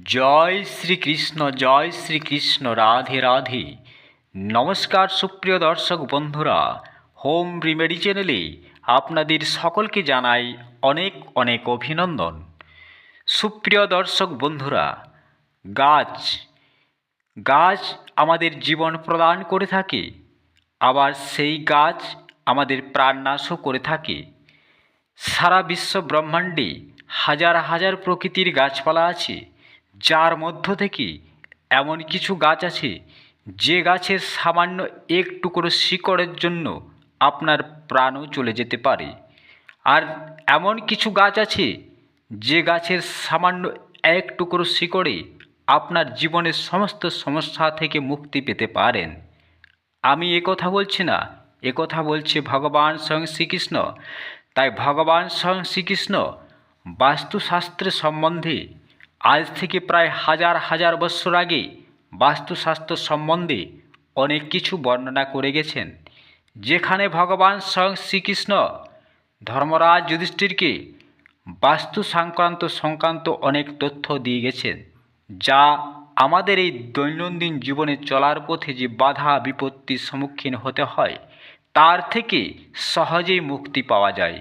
জয় শ্রীকৃষ্ণ জয় শ্রীকৃষ্ণ, রাধে রাধে। নমস্কার সুপ্রিয় দর্শক বন্ধুরা, হোম রিমেডি চ্যানেলে আপনাদের সকলকে জানাই অনেক অনেক অভিনন্দন। সুপ্রিয় দর্শক বন্ধুরা, গাছ গাছ আমাদের জীবন প্রদান করে থাকে, আবার সেই গাছ আমাদের প্রাণনাশও করে থাকে। সারা বিশ্ব ব্রহ্মাণ্ডে হাজার হাজার প্রকৃতির গাছপালা আছে। যার মধ্য থেকে এমন কিছু গাছ আছে, যে গাছের সামান্য এক টুকরো শিকড়ের জন্য আপনার প্রাণও চলে যেতে পারে। আর এমন কিছু গাছ আছে, যে গাছের সামান্য এক টুকরো শিকড়ে আপনার জীবনের সমস্ত সমস্যা থেকে মুক্তি পেতে পারেন। আমি এ কথা বলছি না, এ কথা বলছে ভগবান স্বয়ং শ্রীকৃষ্ণ। তাই ভগবান স্বয়ং শ্রীকৃষ্ণ বাস্তুশাস্ত্রের সম্বন্ধে আজ থেকে প্রায় হাজার হাজার বৎসর আগে বাস্তুশাস্ত্র সম্বন্ধে অনেক কিছু বর্ণনা করে গেছেন, যেখানে ভগবান স্বয়ং শ্রীকৃষ্ণ ধর্মরাজ যুধিষ্ঠিরকে বাস্তু সংক্রান্ত সংক্রান্ত অনেক তথ্য দিয়ে গেছেন, যা আমাদের এই দৈনন্দিন জীবনে চলার পথে যে বাধা বিপত্তির সম্মুখীন হতে হয়, তার থেকে সহজেই মুক্তি পাওয়া যায়।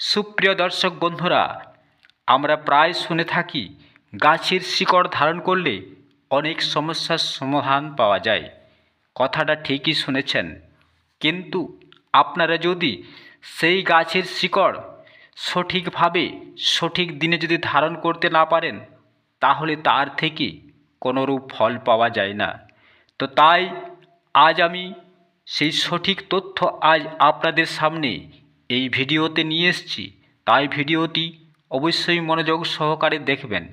সুপ্রিয় দর্শক বন্ধুরা, আমরা প্রায় শুনে থাকি গাছের শিকড় ধারণ করলে অনেক সমস্যার সমাধান পাওয়া যায়। কথাটা ঠিকই শুনেছেন। কিন্তু আপনারা যদি সেই গাছের শিকড় সঠিকভাবে সঠিক দিনে যদি ধারণ করতে না পারেন, তাহলে তার থেকে কোনোরূপ ফল পাওয়া যায় না। তো তাই আজ আমি সেই সঠিক তথ্য আজ আপনাদের সামনে এই ভিডিওতে নিয়ে এসেছি। তাই ভিডিওটি অবশ্যই মনোযোগ সহকারে দেখবেন।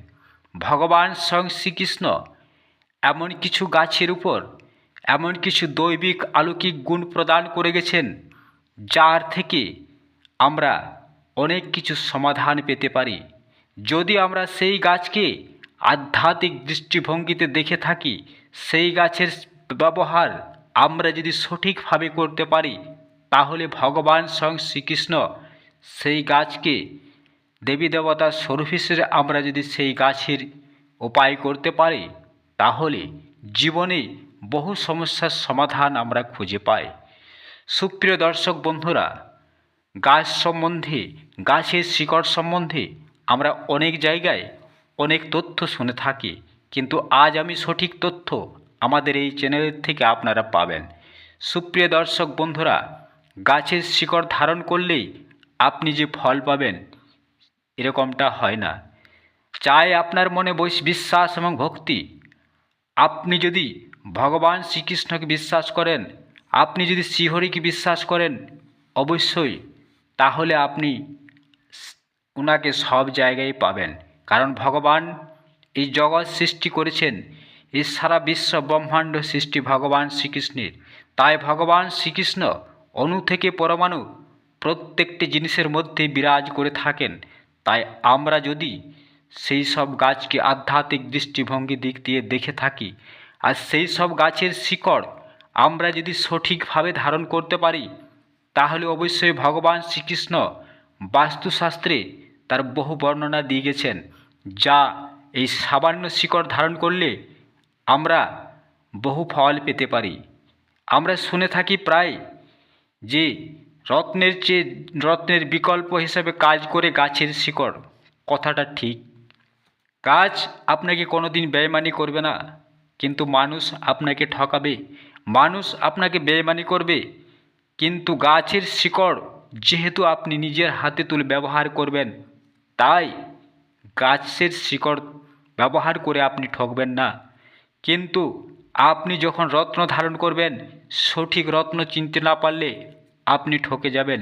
ভগবান স্বয়ং শ্রীকৃষ্ণ, এমন কিছু গাছের উপর, এমন কিছু দৈবিক আলৌকিক গুণ প্রদান করে গেছেন, যার থেকে আমরা অনেক কিছু সমাধান পেতে পারি। যদি আমরা সেই গাছকে আধ্যাত্মিক দৃষ্টিভঙ্গিতে দেখে থাকি, সেই গাছের ব্যবহার আমরা যদি সঠিকভাবে করতে পারি, তাহলে ভগবান স্বয়ং শ্রীকৃষ্ণ সেই গাছকে দেবী দেবতার হিসেবে আমরা যদি সেই গাছের উপায় করতে পারি, তাহলে জীবনে বহু সমস্যার সমাধান আমরা খুঁজে পাই। সুপ্রিয় দর্শক বন্ধুরা, গাছ সম্বন্ধে, গাছের শিকড় সম্বন্ধে আমরা অনেক জায়গায় অনেক তথ্য শুনে থাকি, কিন্তু আজ আমি সঠিক তথ্য আমাদের এই চ্যানেলের থেকে আপনারা পাবেন। সুপ্রিয় দর্শক বন্ধুরা, গাছের শিকড় ধারণ করলেই আপনি যে ফল পাবেন এরকমটা হয় না। চাই আপনার মনে বৈশ, বিশ্বাস এবং ভক্তি। আপনি যদি ভগবান শ্রীকৃষ্ণকে বিশ্বাস করেন, আপনি যদি শ্রীহরিকে বিশ্বাস করেন, অবশ্যই তাহলে আপনি ওনাকে সব জায়গায় পাবেন। কারণ ভগবান এই জগৎ সৃষ্টি করেছেন এই সারা বিশ্ব ব্রহ্মাণ্ড সৃষ্টি ভগবান শ্রীকৃষ্ণের। তাই ভগবান শ্রীকৃষ্ণ অণু থেকে পরমাণু প্রত্যেকটি জিনিসের মধ্যে বিরাজ করে থাকেন। তাই আমরা যদি সেই সব গাছকে আধ্যাত্মিক দৃষ্টিভঙ্গি দিক দিয়ে দেখে থাকি, আর সেই সব গাছের শিকড় আমরা যদি সঠিকভাবে ধারণ করতে পারি, তাহলে অবশ্যই ভগবান শ্রীকৃষ্ণ বাস্তুশাস্ত্রে তার বহু বর্ণনা দিয়ে গেছেন, যা এই সামান্য শিকড় ধারণ করলে আমরা বহু ফল পেতে পারি। আমরা শুনে থাকি প্রায় যে রত্নের চেয়ে রত্নের বিকল্প হিসাবে কাজ করে গাছের শিকড়। কথাটা ঠিক। গাছ আপনাকে কোনো দিন বেইমানি করবে না, কিন্তু মানুষ আপনাকে ঠকাবে। মানুষ আপনাকে বেইমানি করবে, কিন্তু গাছের শিকড় যেহেতু আপনি নিজের হাতে তুলে ব্যবহার করবেন, তাই গাছের শিকড় ব্যবহার করে আপনি ঠকবেন না। কিন্তু আপনি যখন রত্ন ধারণ করবেন, সঠিক রত্ন চিনতে না পারলে আপনি ঠকে যাবেন।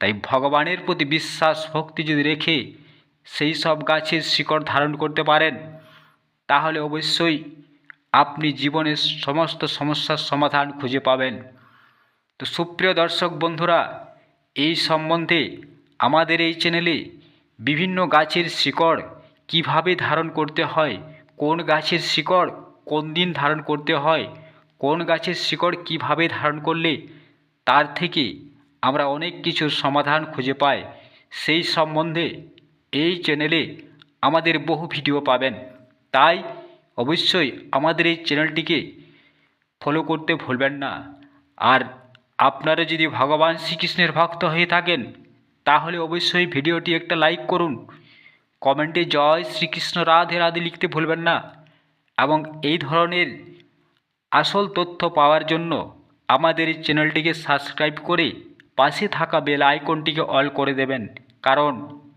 তাই ভগবানের প্রতি বিশ্বাস, ভক্তি যদি রেখে সেই সব গাছের শিকড় ধারণ করতে পারেন, তাহলে অবশ্যই আপনি জীবনের সমস্ত সমস্যার সমাধান খুঁজে পাবেন। তো সুপ্রিয় দর্শক বন্ধুরা, এই সম্বন্ধে আমাদের এই চ্যানেলে বিভিন্ন গাছের শিকড় কীভাবে ধারণ করতে হয়, কোন গাছের শিকড় কোন দিন ধারণ করতে হয়, কোন গাছের শিকড় কীভাবে ধারণ করলে তার থেকে আমরা অনেক কিছুর সমাধান খুঁজে পাই। সেই সম্বন্ধে এই চ্যানেলে আমাদের বহু ভিডিও পাবেন। তাই অবশ্যই আমাদের এই চ্যানেলটিকে ফলো করতে ভুলবেন না। আর আপনারা যদি ভগবান শ্রীকৃষ্ণের ভক্ত হয়ে থাকেন, তাহলে অবশ্যই ভিডিওটি একটা লাইক করুন। কমেন্টে জয় শ্রীকৃষ্ণ, রাধে রাধে লিখতে ভুলবেন না। এবং এই ধরনের আসল তথ্য পাওয়ার জন্য আমাদের এই চ্যানেলটিকে সাবস্ক্রাইব করে পাশে থাকা বেল আইকনটিকে অল করে দেবেন। কারণ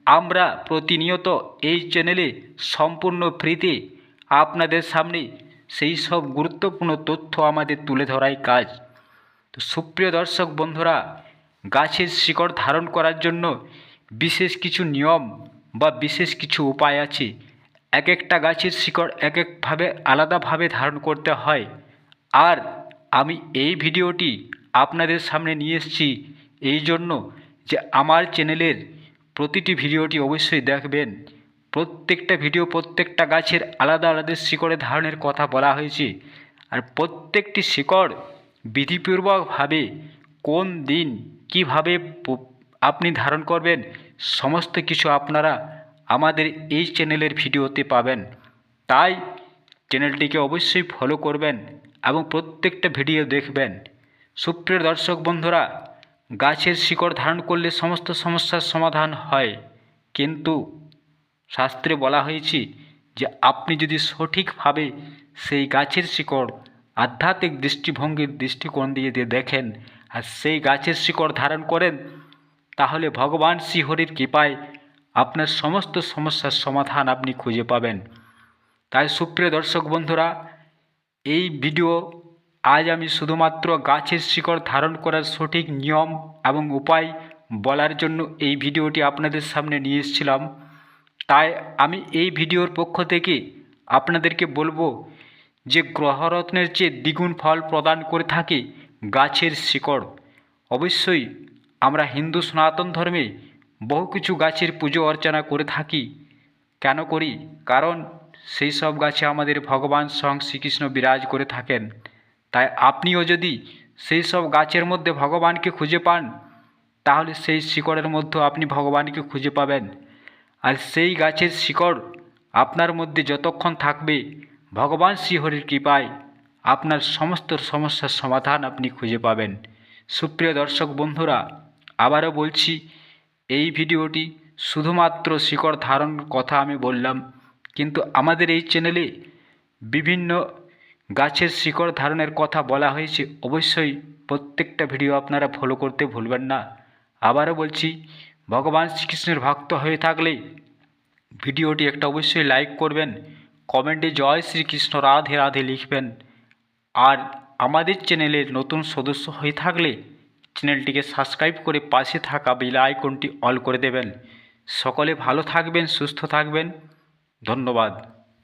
আমরা প্রতিনিয়ত এই চ্যানেলে সম্পূর্ণ ফ্রিতে আপনাদের সামনে সেই সব গুরুত্বপূর্ণ তথ্য আমাদের তুলে ধরাই কাজ। তো সুপ্রিয় দর্শক বন্ধুরা, গাছের শিকড় ধারণ করার জন্য বিশেষ কিছু নিয়ম বা বিশেষ কিছু উপায় আছে। এক একটা গাছের শিকড় এক একভাবে আলাদাভাবে ধারণ করতে হয়। আর আমি এই ভিডিওটি আপনাদের সামনে নিয়ে এসেছি এই জন্য যে আমার চ্যানেলের প্রতিটি ভিডিওটি অবশ্যই দেখবেন। প্রত্যেকটা ভিডিও প্রত্যেকটা গাছের আলাদা আলাদা শিকড়ে ধারণের কথা বলা হয়েছে। আর প্রত্যেকটি শিকড় বিধিপূর্বকভাবে কোন দিন কীভাবে আপনি ধারণ করবেন, সমস্ত কিছু আপনারা আমাদের এই চ্যানেলের ভিডিওতে পাবেন। তাই চ্যানেলটিকে অবশ্যই ফলো করবেন। এবং প্রত্যেকটা ভিডিও দেখবেন। সুপ্রিয় দর্শক বন্ধুরা, গাছের শিকড় ধারণ করলে সমস্ত সমস্যার সমাধান হয়। কিন্তু শাস্ত্রে বলা হয়েছে যে, আপনি যদি সঠিকভাবে সেই গাছের শিকড় আধ্যাত্মিক দৃষ্টিভঙ্গির দৃষ্টিকোণ দিয়ে দিয়ে দেখেন আর সেই গাছের শিকড় ধারণ করেন, তাহলে ভগবান শ্রীহরির কৃপায় আপনার সমস্ত সমস্যার সমাধান আপনি খুঁজে পাবেন। তাই সুপ্রিয় দর্শক বন্ধুরা এই ভিডিও আজ আমি শুধুমাত্র গাছের শিকড় ধারণ করার সঠিক নিয়ম এবং উপায় বলার জন্য এই ভিডিওটি আপনাদের সামনে নিয়ে এসেছিলাম। তাই আমি এই ভিডিওর পক্ষ থেকে আপনাদেরকে বলব যে গ্রহরত্নের চেয়ে দ্বিগুণ ফল প্রদান করে থাকে গাছের শিকড়। অবশ্যই আমরা হিন্দু সনাতন ধর্মে বহু কিছু গাছের পুজো অর্চনা করে থাকি। কেন করি? কারণ সেই সব গাছে আমাদের ভগবান স্বয়ং শ্রীকৃষ্ণ বিরাজ করে থাকেন। তাই আপনিও যদি সেই সব গাছের মধ্যে ভগবানকে খুঁজে পান, তাহলে সেই শিকড়ের মধ্যেও আপনি ভগবানকে খুঁজে পাবেন। আর সেই গাছের শিকড় আপনার মধ্যে যতক্ষণ থাকবে, ভগবান শ্রীহরির কৃপায় আপনার সমস্ত সমস্যার সমাধান আপনি খুঁজে পাবেন। সুপ্রিয় দর্শক বন্ধুরা, আবারও বলছি, এই ভিডিওটি শুধুমাত্র শিকড় ধারণ কথা আমি বললাম। কিন্তু আমাদের এই চ্যানেলে বিভিন্ন গাছের শিকড় ধারণের কথা বলা হয়েছে। অবশ্যই প্রত্যেকটা ভিডিও আপনারা ফলো করতে ভুলবেন না। আবারও বলছি, ভগবান শ্রীকৃষ্ণের ভক্ত হয়ে থাকলে ভিডিওটি একটা অবশ্যই লাইক করবেন, কমেন্টে জয় শ্রীকৃষ্ণ, রাধে রাধে লিখবেন। আর আমাদের চ্যানেলের নতুন সদস্য হয়ে থাকলে চ্যানেলটিকে সাবস্ক্রাইব করে পাশে থাকা বেল আইকনটি অল করে দেবেন। সকলে ভালো থাকবেন, সুস্থ থাকবেন। ধন্যবাদ।